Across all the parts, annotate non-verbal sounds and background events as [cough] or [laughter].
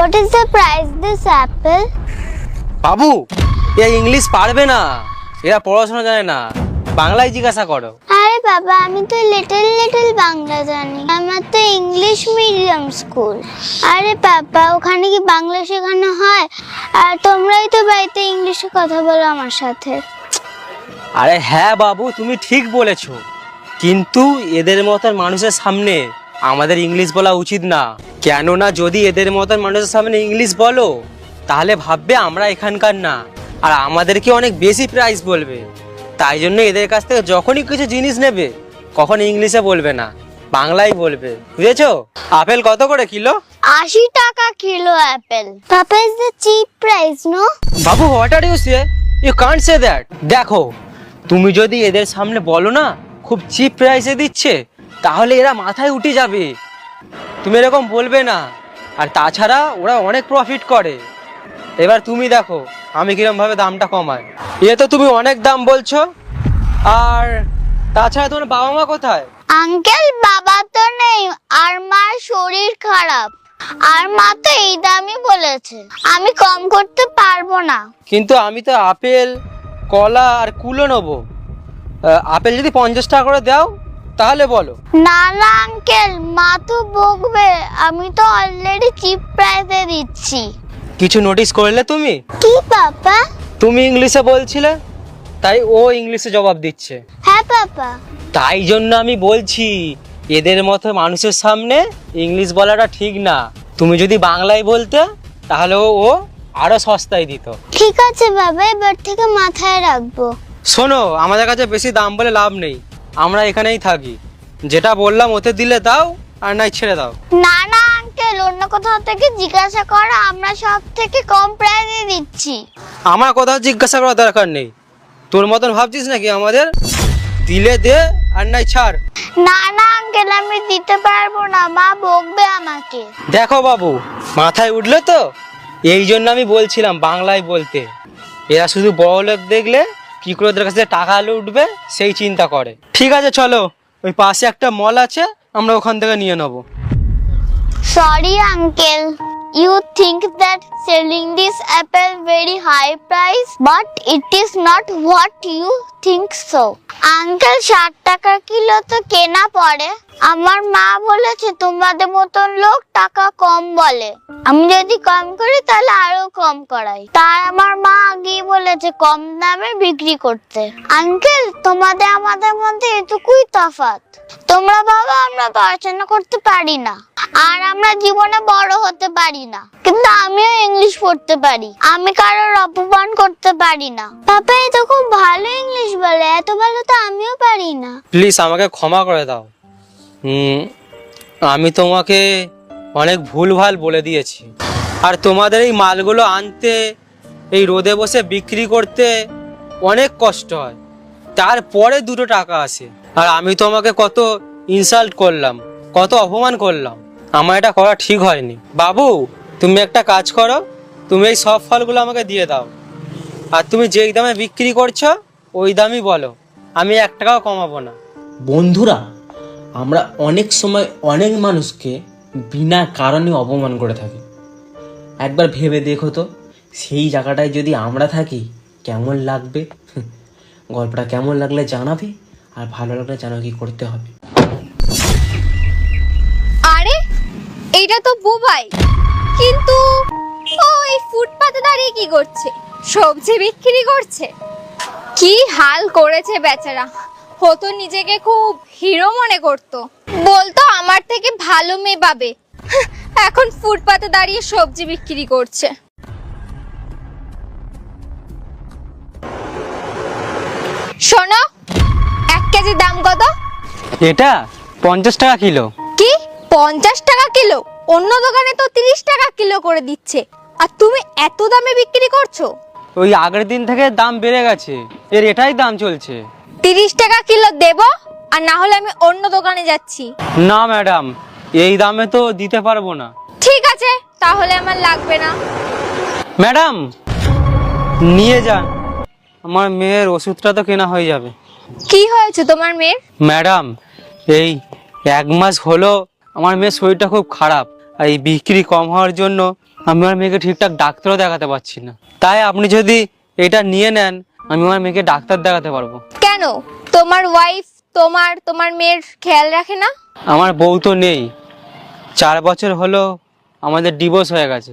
What is the price this apple? Babu A English পারবে না। এরা পড়াশোনা জানে না। বাংলায় জিজ্ঞাসা করো। আরে বাবা আমি তো লিটল লিটল বাংলা জানি। আমার তো ইংলিশ মিডিয়াম স্কুল আরে বাবা ওখানে কি বাংলা শেখানো হয়? আর তোমরাই তো বাড়িতে ইংলিশে কথা বলো আমার সাথে। আরে হ্যাঁ বাবু তুমি ঠিক বলেছ। কিন্তু এদের মতন মানুষের সামনে আমাদের ইংলিশ বলা উচিত না। কেননা যদি এদের মতন মানুষের সামনে ইংলিশ বলো তাহলে ভাববে আমরা এখানকার না আর আমাদেরকে অনেক বেশি প্রাইস বলবে। তাই জন্য এদের কাছ থেকে যখনই কিছু জিনিস নেবে কখন ইংলিশে বলবে না বাংলায় বলবে। বুঝেছ? আপেল কত করে কিলো? আশি টাকা kilo apple papa is the cheap price no Babu what are you say you can't say that দেখো তুমি যদি এদের সামনে বলো না খুব চিপ প্রাইসে দিচ্ছে। তাহলে এরা মাথায় উঠে যাবে। তুমি এরকম বলবে না। আর তাছাড়া ওরা অনেক প্রফিট করে। এবার তুমি দেখো আমি কিরম ভাবে দামটা কমাই। এ তো তুমি অনেক দাম বলছো। আর তাছাড়া তোমার বাবা মা কোথায়? আঙ্কেল বাবা তো নেই। আর মার শরীর খারাপ। আর মা তো এই দামই বলেছে। আমি কম করতে পারব না। কিন্তু আমি তো আপেল কলা আর কুলো নেব। আপেল যদি পঞ্চাশ টাকা করে দাও তাহলে বলো। না না আঙ্কেল মা তো বকবে আমি তো অলরেডি চিপ প্রাইসে দিচ্ছি। কিছু নোটিস করলে তুমি? কি পাপা? তুমি ইংলিশে বলছিলে তাই ও ইংলিশে জবাব দিচ্ছে। হ্যাঁ পাপা। তাই জন্য আমি বলছি এদের মতো মানুষের সামনে ইংলিশ বলাটা ঠিক না। তুমি যদি বাংলায় বলতে তাহলে ও ও আরও সস্তায় দিত। ঠিক আছে বাবা এবার থেকে মাথায় রাখব। শোনো আমাদের কাছে বেশি দাম বলে লাভ নেই। আমরা এখানেই থাকি। যেটা বললাম ওতে দিলে দাও আর নাই ছেড়ে দাও। না না আঙ্কেল অন্য কোথাও থেকে জিজ্ঞাসা করো আমরা সব থেকে কম প্রাইসে দিচ্ছি। আমার কোথাও জিজ্ঞাসা করার দরকার নেই। তোর মতন ভাবছিস নাকি আমাদের? দিলে দে আর নাই ছাড়। না না আঙ্কেল আমি দিতে পারব না মা বকবে আমাকে। দেখো বাবু মাথায় উঠলে তো? এই জন্য আমি বলছিলাম বাংলায় বলতে। এরা শুধু বড় লোক দেখলে কি করে ওদের কাছে টাকা আলো উঠবে সেই চিন্তা করে ঠিক আছে চলো ওই পাশে একটা মল আছে আমরা ওখান থেকে নিয়ে নেব sorry uncle You think that selling this apple very high price, but it is not what you think so. Uncle, ষাট টাকা কিলো তো কেনা পড়ে। আমার মা বলেছে, তোমাদের মতন লোক টাকা কম বলে। আমি যদি কম করি, তাহলে আরও কম করাই। তাই আমার মা আগেই বলেছে, কম দামে বিক্রি করতে। আঙ্কেল, তোমাদের আমাদের মধ্যে এটুকুই তফাৎ। তোমরা বাবা আমরা পড়াশোনা করতে পারি না, আর আমরা জীবনে বড় হতে পারি না। কিন্তু আমিও ইংলিশ পড়তে পারি। আমি কারোর অপমান করতে পারি না। পাপা তো খুব ভালো ইংলিশ বলে, এত ভালো তো আমিও পারি না। প্লিজ আমাকে ক্ষমা করে দাও। আমি তোমাকে অনেক ভুলভাল বলে দিয়েছি। আর তোমাদের এই মালগুলো আনতে, এই রোদে বসে বিক্রি করতে অনেক কষ্ট হয়। তারপরে দুটো টাকা আসে আর আমি তোমাকে কত ইনসাল্ট করলাম, কত অপমান করলাম। আমার এটা করা ঠিক হয়নি। বাবু, তুমি একটা কাজ করো, তুমি এই সব ফলগুলো আমাকে দিয়ে দাও। আর তুমি যেই দামে বিক্রি করছ ওই দামই বলো। আমি এক টাকাও কমাবো না। বন্ধুরা আমরা অনেক সময় অনেক মানুষকে বিনা কারণে অপমান করে থাকি। একবার ভেবে দেখো তো সেই জায়গাটায় যদি আমরা থাকি কেমন লাগবে? [laughs] গল্পটা কেমন লাগলে জানাবে আর ভালো লাগলে জানো কি করতে হবে। আরে এইটা তো বুবাই। কিন্তু ও এই ফুটপাতে দাঁড়িয়ে কি করছে? সবজি বিক্রি করছে? কি হাল করেছে বেচারা। হতো নিজেকে খুব হিরো মনে করতো। বলতো আমার থেকে ভালো মেয়ে পাবে। এখন ফুটপাতে দাঁড়িয়ে সবজি বিক্রি করছে। শোনো এক কেজি দাম কত? এটা পঞ্চাশ টাকা কিলো। কি? পঞ্চাশ টাকা কিলো? অন্য দোকানে তো তিরিশ টাকা কিলো করে দিচ্ছে। আর তুমি এত দামে বিক্রি করছ? ওই আগের দিন থেকে দাম বেড়ে গেছে। এর এটাই দাম চলছে। তিরিশ টাকা কিলো দেবো আর না হলে আমি অন্য দোকানে যাচ্ছি। না ম্যাডাম এই দামে তো দিতে পারব না। ঠিক আছে তাহলে আমার লাগবে না। ম্যাডাম নিয়ে যান। আমার মেয়ের ওষুধটা তো কেনা হয়ে যাবে। কি হয়েছে তোমার মেয়ের? ম্যাডাম এই এক মাস হলো আমার মেয়ের শরীরটা খুব খারাপ আর এই বিক্রি কম হওয়ার জন্য আমি আমার মেয়েকে ঠিকঠাক ডাক্তারও দেখাতে পারছি না। তাই আপনি যদি এটা নিয়ে নেন আমি আমার মেয়েকে ডাক্তার দেখাতে পারব। কেন? তোমার ওয়াইফ তোমার তোমার মেয়ের খেয়াল রাখে না? আমার বউ তো নেই। চার বছর হলো আমাদের ডিভোর্স হয়ে গেছে।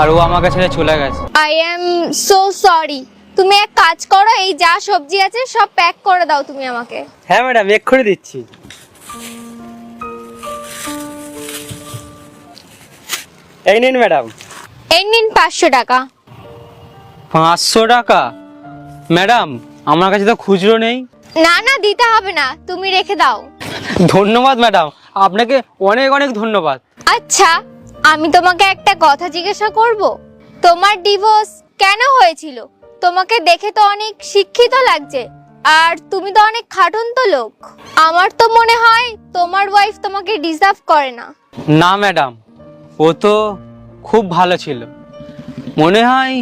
আর ও আমাকে ছেড়ে চলে গেছে। আই এম সো সরি তুমি এক কাজ করো এই যা সবজি আছে সব প্যাক করে দাও তুমি আমাকে। হ্যাঁ ম্যাডাম এক্ষুনি দিচ্ছি। এই নিন ম্যাডাম। এই নিন পাঁচশো টাকা। পাঁচশো টাকা? ম্যাডাম আমার কাছে তো খুচরো নেই। না না দিতে হবে না তুমি রেখে দাও। ধন্যবাদ ম্যাডাম আপনাকে অনেক অনেক ধন্যবাদ। আচ্ছা আমি তোমাকে একটা কথা জিজ্ঞাসা করব? তোমার ডিভোর্স কেন হয়েছিল? তোমাকে দেখে তো অনেক শিক্ষিত লাগছে আর তুমি তো অনেক খাটুন তো লোক। আমার তো মনে হয় তোমার ওয়াইফ তোমাকে ডিজার্ভ করে না। না ম্যাডাম ও তো খুব ভালো ছিল। মনে হয়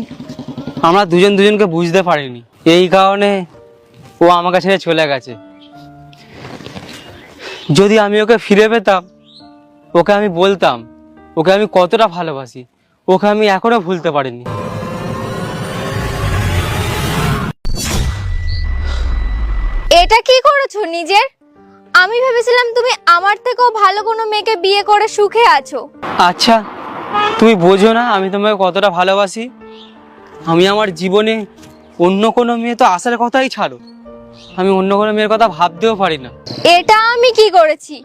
আমরা দুজন দুজনকে বুঝতে পারিনি। এই কারণে ও আমাকে ছেড়ে চলে গেছে। যদি আমি ওকে ফিরে পেতাম, ওকে আমি বলতাম, ওকে আমি কতটা ভালোবাসি, ওকে আমি এখনও ভুলতে পারিনি। এটা কি করেছ নিজের? আমি ভেবেছিলাম তুমি আমার থেকেও ভালো কোনো মেয়েকে বিয়ে করে সুখে আছো। আচ্ছা তুমি বোঝো না আমি তোমাকে কতটা ভালোবাসি। আমি আমার জীবনে অন্য কোনো মেয়ে তো আসার কথাই ছাড়ো। আমি অন্য কোনো মেয়ের কথা ভাবতেও পারি না। এটা আমি কি করেছি?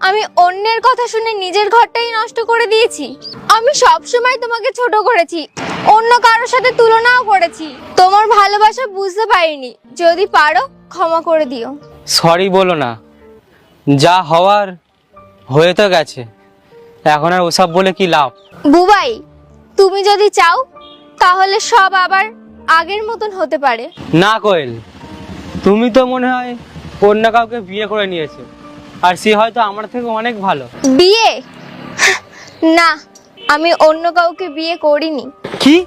আমি অন্যের কথা শুনে নিজের ঘরটাই নষ্ট করে দিয়েছি। আমি সব সময় তোমাকে ছোট করেছি অন্য কারোর সাথে তুলনাও করেছি। তোমার ভালোবাসা বুঝতে পারিনি। যদি পারো ক্ষমা করে দিও। সরি বলো না। যা হওয়ার হয়ে তো গেছে। এখন আর ওসব বলে কি লাভ? বুবাই তুমি যদি চাও তাহলে সব আবার আগের মতন হতে পারে। না কোয়েল তুমি তো মনে হয় অন্য কাউকে বিয়ে করে নিয়েছো। আর সে হয়তো আমার থেকে অনেক ভালো। বিয়ে? [laughs] না আমি অন্য কাউকে বিয়ে করিনি। কি?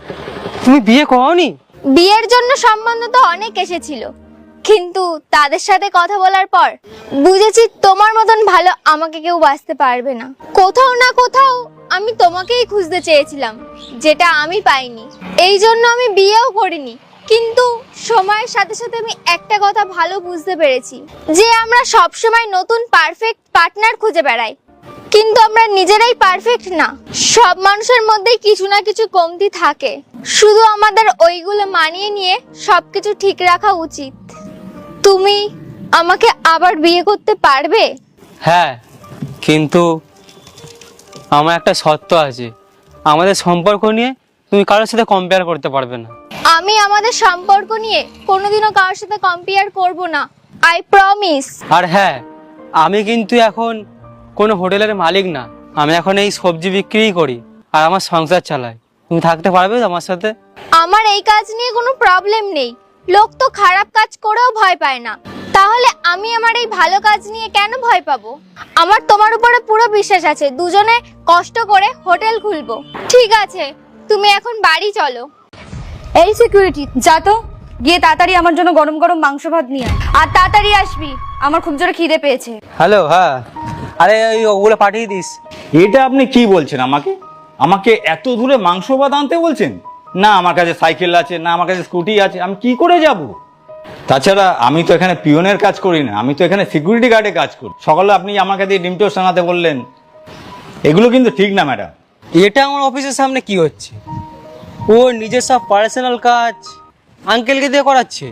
তুমি বিয়ে করনি? বিয়ের জন্য সম্বন্ধ তো অনেক এসেছিল। কিন্তু তাদের সাথে কথা বলার পর বুঝেছি তোমার মতন ভালো আমাকে কেউ বাঁচতে পারবে না। কোথাও না কোথাও আমি তোমাকেই খুঁজতে চেয়েছিলাম, যেটা আমি পাইনি। এই জন্য আমি বিয়েও করিনি, কিন্তু সময়ের সাথে সাথে আমি একটা কথা ভালো বুঝতে পেরেছি, যে আমরা সব সময় নতুন পারফেক্ট পার্টনার খুঁজে বেড়াই। কিন্তু আমরা নিজেরাই পারফেক্ট না, সব মানুষের মধ্যেই কিছু না কিছু কমতি থাকে। শুধু আমাদের ওইগুলো মানিয়ে নিয়ে সবকিছু ঠিক রাখা উচিত। তুমি আমাকে আবার বিয়ে করতে পারবে? হ্যাঁ কিন্তু আমার একটা শর্ত আছে। আমাদের সম্পর্ক নিয়ে তুমি কারোর সাথে কম্পেয়ার করতে পারবে না। আমি আমাদের সম্পর্ক নিয়ে কোনোদিনও কারোর সাথে কম্পেয়ার করব না আই প্রমিস আর হ্যাঁ আমি কিন্তু এখন কোনো হোটেলের মালিক না। আমি এখন এই সবজি বিক্রিই করি আর আমার সংসার চালাই। তুমি থাকতে পারবে আমার সাথে? আমার এই কাজ নিয়ে কোনো প্রবলেম নেই। লোক তো খারাপ কাজ করেও ভয় পায় না। তাহলে আমি আমার এই ভালো কাজ নিয়ে কেন ভয় পাবো? আমার তোমার উপরে পুরো বিশ্বাস আছে। দুজনে কষ্ট করে হোটেল খুলবো। ঠিক আছে তুমি এখন বাড়ি চলো। এই সিকিউরিটি যা তো। গিয়ে তাড়াতাড়ি আমার জন্য গরম গরম মাংস ভাত নিয়ে আয়। আর তাড়াতাড়ি আসবি। আমার খুব জোরে খিদে পেয়েছে। হ্যালো হ্যাঁ। আরে ওই ওগুলো পাঠিয়ে দিস। এটা আপনি কি বলছেন আমাকে? আমাকে এত দূরে মাংস ভাত আনতে বলছেন? না আমার কাছে সাইকেল আছে না আমার কাছে স্কুটি আছে আমি কি করে যাব? তাছাড়া আমি তো এখানে পিওনের কাজ করি না আমি তো এখানে সিকিউরিটি গার্ডে কাজ করি। সকালে আপনি আমাকে দিয়ে ডিম টোস্ট আনাতে বললেন এগুলো কিন্তু ঠিক না ম্যাডাম। এটা আমার অফিসের সামনে কি হচ্ছে? ও নিজের সব পার্সোনাল কাজ আঙ্কেলকে দিয়ে করাচ্ছে।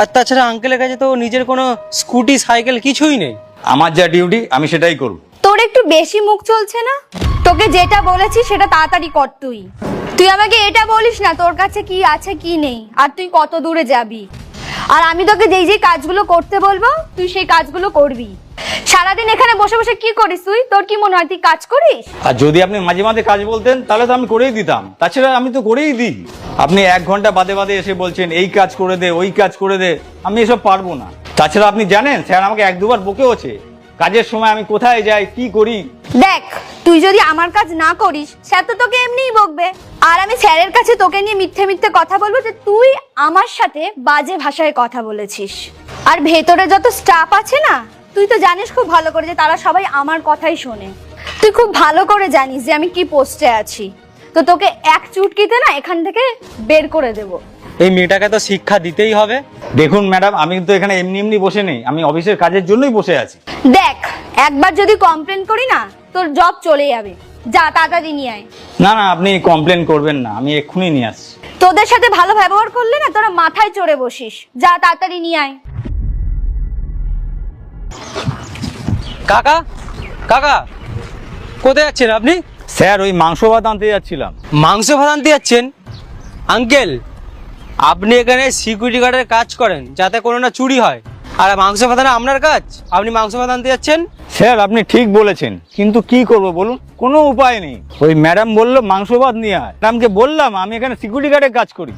আর তাছাড়া আঙ্কেলের কাছে তো নিজের কোনো স্কুটি সাইকেল কিছুই নেই। আমার যা ডিউটি আমি সেটাই করব। তোর একটু বেশি মুখ চলছে না? তোকে যেটা বলেছি সেটা তাড়াতাড়ি কর তুই। তুই আমাকে এটা বলিস না তোর কাছে কি আছে কি নেই? আর তুই কত দূরে যাবি? আর আমি তোকে যেই যেই কাজগুলো করতে বলব তুই সেই কাজগুলো করবি। সারাদিন এখানে বসে বসে কি করিস তুই? তোর কি মনে হয় তুই কাজ করিস? আর যদি আপনি মাঝে মাঝে কাজ বলতেন তাহলে তো আমি করেই দিতাম। তাছাড়া আমি তো করেই দিই। আপনি এক ঘণ্টা বাদে বাদে এসে বলছেন এই কাজ করে দে ওই কাজ করে দে। আমি এসব পারব না। তাছাড়া আপনি জানেন স্যার আমাকে এক দুবার বকেওছে। কাজের সময় আমি কোথায় যাই কি করি? দেখ তুই যদি আমার কাজ না করিস স্যার তো তোকে এমনিই বকবে। আর আমি স্যারের কাছে তোকে নিয়ে মিথ্যে মিথ্যে কথা বলব যে তুই আমার সাথে বাজে ভাষায় কথা বলেছিস। আর ভেতরে যত স্টাফ আছে না তুই তো জানিস খুব ভালো করে যে তারা সবাই আমার কথাই শোনে। তুই খুব ভালো করে জানিস যে আমি কি পোস্টে আছি। তো তোকে এক চুটকিতে না এখান থেকে বের করে দেব। এই মেয়েটাকে তো শিক্ষা দিতেই হবে। দেখুন ম্যাডাম আমি কিন্তু এখানে এমনি এমনি বসে নেই। আমি অফিসের কাজের জন্যই বসে আছি। দেখ একবার যদি কমপ্লেন করি না তোর জব চলে যাবে। যা তাড়াতাড়ি নিয়ে আয়। না না আপনি কমপ্লেন করবেন না আমি এক্ষুনি নিয়ে আসছি। তোদের সাথে ভালো ব্যবহার করলে না তোরা মাথায় চড়ে বসিস। যা তাড়াতাড়ি নিয়ে আয়। কাকা কাকা কোথায় যাচ্ছেন আপনি? স্যার ওই মাংস ভাত আনতে যাচ্ছিলাম। মাংস ভাত আনতে যাচ্ছেন? আঙ্কেল আপনি এখানে সিকিউরিটি গার্ডের কাজ করেন যাতে কোনো না চুরি হয়। আর মাংস ভাত আনা আপনার কাজ? আপনি মাংস ভাত আনতে যাচ্ছেন? স্যার, আপনি ঠিক বলেছেন। কিন্তু কি করব বলুন? কোনো উপায় নেই। ওই ম্যাডাম বলল, মাংস ভাত নিয়ে আয়। ম্যাডামকে বললাম, আমি এখানে সিকিউরিটি গার্ডের কাজ করি।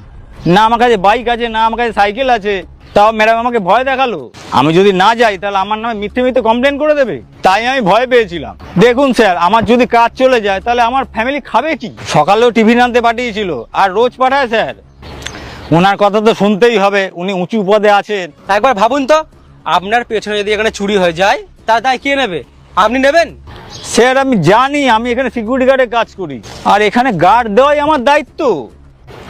না, আমার কাছে বাইক আছে, না, আমার কাছে সাইকেল আছে। তাও ম্যাডাম আমাকে ভয় দেখাল। আমি যদি না যাই, তাহলে আমার নামে মিথ্যে মিথ্যে কমপ্লেন করে দেবে? তাই আমি ভয় পেয়েছিলাম। দেখুন স্যার, আমার যদি কাজ চলে যায়, তাহলে আমার ফ্যামিলি খাবে কি? সকালেও টিফিন আনতে পাঠিয়েছিল, আর রোজ পাঠায় স্যার। ওনার কথা তো শুনতেই হবে, উনি উঁচু পদে আছেন। একবার ভাবুন তো, আপনার পেছনে যদি এখানে চুরি হয়ে যায় তা তাই কে নেবে? আপনি নেবেন? স্যার আমি জানি আমি এখানে সিকিউরিটি গার্ডে কাজ করি। আর এখানে গার্ড দেওয়াই আমার দায়িত্ব।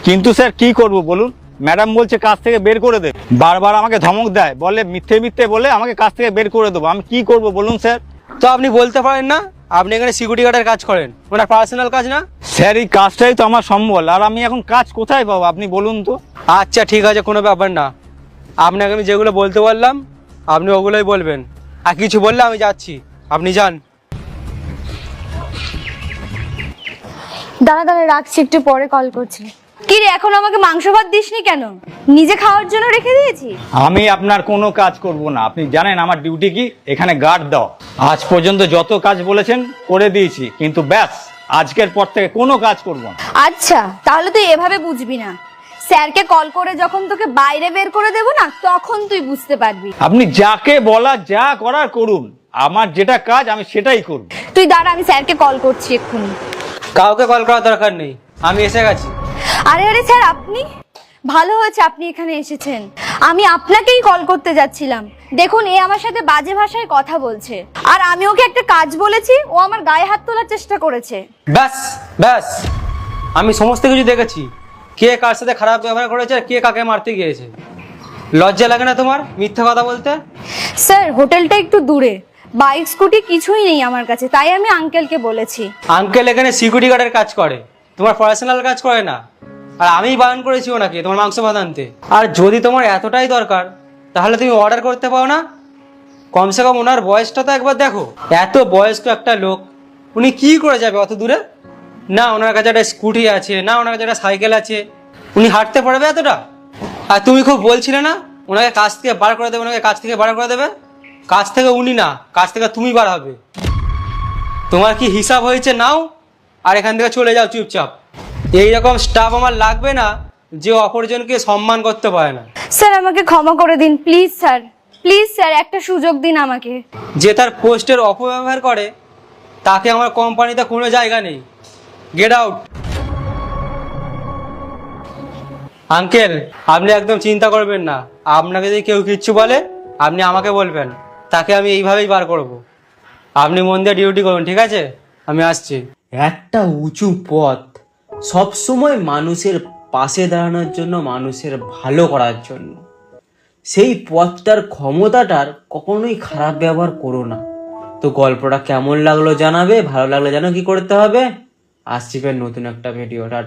কিন্তু স্যার কি করব বলুন? ম্যাডাম বলছে কাজ থেকে বের করে দে। বারবার আমাকে ধমক দেয় বলে মিথ্যে মিথ্যে বলে আমাকে কাজ থেকে বের করে দেবো। আমি কি করব বলুন স্যার? তো আপনি বলতে পারেন না আপনি এখানে সিকিউরিটি গার্ডের কাজ করেন। ওনার পার্সোনাল কাজ না? স্যার এই কাজটাই তো আমার সম্বল। আর আমি এখন কাজ কোথায় পাবো আপনি বলুন তো? আচ্ছা ঠিক আছে কোনো ব্যাপার না। আপনাকে আমি যেগুলো বলতে পারলাম আপনি ওগুলোই বলবেন। আর কিছু বললে আমি যাচ্ছি। আপনি যান। দাঁড়া দাঁড়া রাখছি একটু পরে কল করছি। কি রে এখন আমাকে মাংস ভাত দিসনি কেন? নিজে খাওয়ার জন্য রেখে দিয়েছি? আমি আপনার কোনো কাজ করব না। আপনি জানেন আমার ডিউটি কি? এখানে গার্ড দাও। আজ পর্যন্ত যত কাজ বলেছেন করে দিয়েছি। কিন্তু ব্যাস আজকের পর থেকে কোনো কাজ করব না। আচ্ছা তাহলে তুই এভাবে বুঝবি না। স্যারকে কল করে যখন তোকে বাইরে বের করে দেবো না তখন তুই বুঝতে পারবি। আপনি যাকে বলা যা করার করুন। আমার যেটা কাজ আমি সেটাই করব তুই দাঁড়া আমি স্যারকে কল করছি এক্ষুনি। কাউকে কল করার দরকার নেই। আমি এসে গেছি। আরে আরে স্যার আপনি? ভালো হয়েছে আপনি এখানে এসেছেন। আমি আপনাকেই কল করতে যাচ্ছিলাম। দেখুন এ আমার সাথে বাজে ভাষায় কথা বলছে। আর আমি ওকে একটা কাজ বলেছি ও আমার গায়ে হাত তোলার চেষ্টা করেছে। ব্যাস ব্যাস। আমি সমস্ত কিছু দেখেছি। কে কার সাথে খারাপ ব্যবহার করেছে আর কে কাকে মারতে গিয়েছে? লজ্জা লাগে না তোমার? মিথ্যা কথা বলতে? স্যার হোটেলটা একটু দূরে। বাইক স্কুটি কিছুই নেই আমার কাছে তাই আমি আঙ্কেলকে বলেছি। আঙ্কেল এখানে সিকিউরিটি গার্ডের কাজ করে। তোমার পার্সোনাল কাজ করে না। আর আমিই বারণ করেছি ওনাকে তোমার মাংস ভাত আনতে। আর যদি তোমার এতটাই দরকার তাহলে তুমি অর্ডার করতে পারো না? কমসে কম ওনার বয়সটা তো একবার দেখো। এত বয়স্ক একটা লোক উনি কি করে যাবে অত দূরে? না ওনার কাছে একটা স্কুটি আছে না ওনার কাছে একটা সাইকেল আছে। উনি হাঁটতে পারবে এতটা? আর তুমি খুব বলছিলে না ওনাকে কাজ থেকে বার করে দেবে ওনাকে কাজ থেকে বার করে দেবে? কাজ থেকে উনি না কাজ থেকে তুমি বার হবে। তোমার কি হিসাব হয়েছে নাও আর এখান থেকে চলে যাও চুপচাপ। এই রকম স্টাফ আমার লাগবে না যে অপরজনকে সম্মান করতে পারে না। স্যার আমাকে ক্ষমা করে দিন প্লিজ স্যার। প্লিজ স্যার একটা সুযোগ দিন আমাকে। যে তার পোস্টের অপব্যবহার করে তাকে আমার কোম্পানিতে কোনো জায়গা নেই। গেট আউট আঙ্কেল আপনি একদম চিন্তা করবেন না। আপনাকে যদি কেউ কিচ্ছু বলে, আপনি আমাকে বলবেন। তাকে আমি এইভাবেই বার করব। আপনি মন দিয়ে ডিউটি করুন, ঠিক আছে? আমি আসছি। একটা উঁচু পথ সবসময় মানুষের পাশে দাঁড়ানোর জন্য, মানুষের ভালো করার জন্য। সেই পথটার ক্ষমতাটার কখনোই খারাপ ব্যবহার করো না। তো গল্পটা কেমন লাগল জানাবে? ভালো লাগলে জানো কি করতে হবে? আসছি ফের নতুন একটা ভিডিও টাটা।